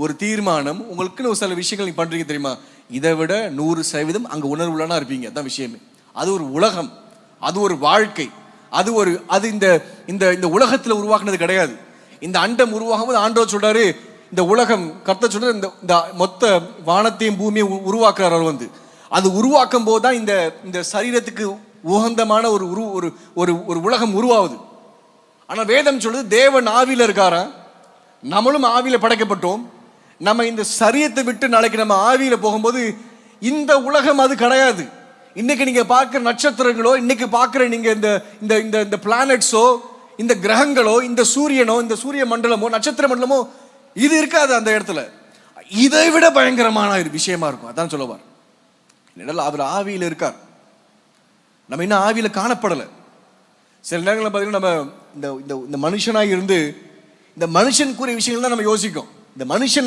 ஒரு தீர்மானம் உங்களுக்குன்னு ஒரு சில விஷயங்கள் நீங்கள் பண்ணுறீங்க தெரியுமா? இதை விட நூறு சதவீதம் அங்கே உணர்வுலனா இருப்பீங்க. அதான் விஷயமே. அது ஒரு உலகம். அது ஒரு வாழ்க்கை. அது ஒரு அது இந்த இந்த இந்த உலகத்தில் உருவாக்குனது கிடையாது. இந்த அண்டம் உருவாகும் போது ஆண்டவர் சொல்கிறாரு இந்த உலகம் கர்த்த சொல்றாரு இந்த இந்த மொத்த வானத்தையும் பூமியை உ- உருவாக்குறார் அவர் வந்து. அது உருவாக்கும் போது தான் இந்த இந்த சரீரத்துக்கு உகந்தமான ஒரு உரு ஒரு ஒரு ஒரு உலகம் உருவாகுது. ஆனால் வேதம் சொல்லுது தேவன் ஆவியில இருக்காரா நம்மளும் ஆவியில் படைக்கப்பட்டோம். நம்ம இந்த சரியத்தை விட்டு நாளைக்கு நம்ம ஆவியில போகும்போது இந்த உலகம் அது கிடையாது. இன்னைக்கு நீங்க பார்க்குற நட்சத்திரங்களோ இன்னைக்கு பார்க்குற நீங்க இந்த இந்த இந்த இந்த பிளானட்ஸோ இந்த கிரகங்களோ இந்த சூரியனோ இந்த சூரிய மண்டலமோ நட்சத்திர மண்டலமோ இது இருக்காது அந்த இடத்துல. இதை விட பயங்கரமான ஒரு விஷயமா இருக்கும். அதான் சொல்லுவார் என்னடா அவர் ஆவியில இருக்கார். நம்ம இன்னும் ஆவியில காணப்படலை. சில நேரங்களில் பார்த்தீங்கன்னா நம்ம இந்த இந்த இந்த மனுஷனாக இருந்து இந்த மனுஷனுக்குரிய விஷயங்கள் தான் நம்ம யோசிக்கும். இந்த மனுஷன்